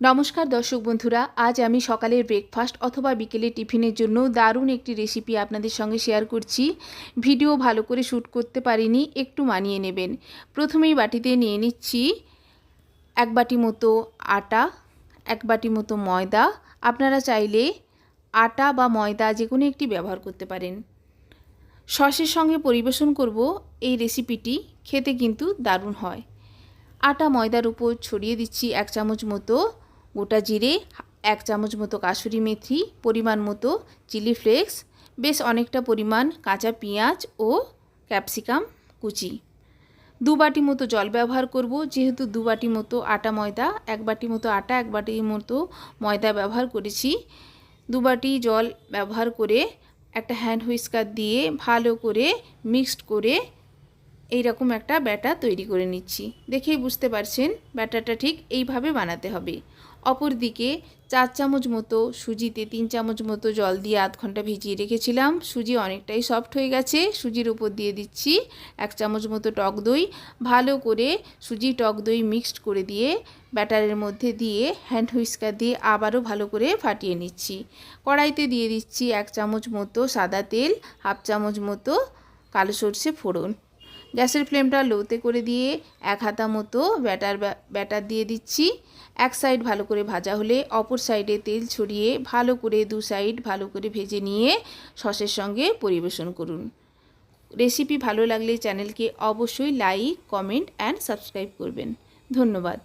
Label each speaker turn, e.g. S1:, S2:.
S1: নমস্কার দর্শক বন্ধুরা, আজ আমি সকালের ব্রেকফাস্ট অথবা বিকেলের টিফিনের জন্য দারুণ একটি রেসিপি আপনাদের সঙ্গে শেয়ার করছি। ভিডিও ভালো করে শ্যুট করতে পারিনি, একটু মানিয়ে নেবেন। প্রথমেই বাটিতে নিয়ে নিচ্ছি এক বাটি মতো আটা, এক বাটি মতো ময়দা। আপনারা চাইলে আটা বা ময়দা যে কোনো একটি ব্যবহার করতে পারেন। সসের সঙ্গে পরিবেশন করব এই রেসিপিটি খেতে কিন্তু দারুণ হয়। আটা ময়দার উপর ছড়িয়ে দিচ্ছি এক চামচ মতো গোটা জিরে, এক চামচ মতো কাসুরি মেথি, পরিমাণ মতো চিলি ফ্লেক্স, বেশ অনেকটা পরিমাণ কাঁচা পেঁয়াজ ও ক্যাপসিকাম কুচি। দু বাটি মতো জল ব্যবহার করব, যেহেতু দু বাটি মতো আটা ময়দা, এক বাটি মতো আটা, এক বাটি মতো ময়দা ব্যবহার করেছি। দু বাটি জল ব্যবহার করে একটা হ্যান্ড হুইস্কার দিয়ে ভালো করে মিক্সড করে এই রকম একটা ব্যাটা তৈরি করে নিচ্ছি। দেখেই বুঝতে পারছেন, ব্যাটাটা ঠিক এইভাবে বানাতে হবে। অপর দিকে চার চামচ মতো সুজিতে তিন চামচ মতো জল দিয়ে আধ ঘণ্টা ভিজিয়ে রেখেছিলাম। সুজি অনেকটাই সফট হয়ে গেছে। সুজির উপর দিয়ে দিচ্ছি এক চামচ মতো টক দই। ভালো করে সুজি টক দই মিক্সড করে দিয়ে ব্যাটারের মধ্যে দিয়ে হ্যান্ড হুইস্কার দিয়ে আবারও ভালো করে ফাটিয়ে নিচ্ছি। কড়াইতে দিয়ে দিচ্ছি এক চামচ মতো সাদা তেল, হাফ চামচ মতো কালো সর্ষে ফোড়ন। গ্যাসের ফ্লেমটা লোতে করে দিয়ে এক হাতা মতো ব্যাটার ব্যাটার দিয়ে দিচ্ছি। এক সাইড ভালো করে ভাজা হলে অপর সাইডে তেল ছড়িয়ে ভালো করে দু সাইড ভালো করে ভেজে নিয়ে সসের সঙ্গে পরিবেশন করুন। রেসিপি ভালো লাগলে চ্যানেলকে অবশ্যই লাইক, কমেন্ট অ্যান্ড সাবস্ক্রাইব করবেন। ধন্যবাদ।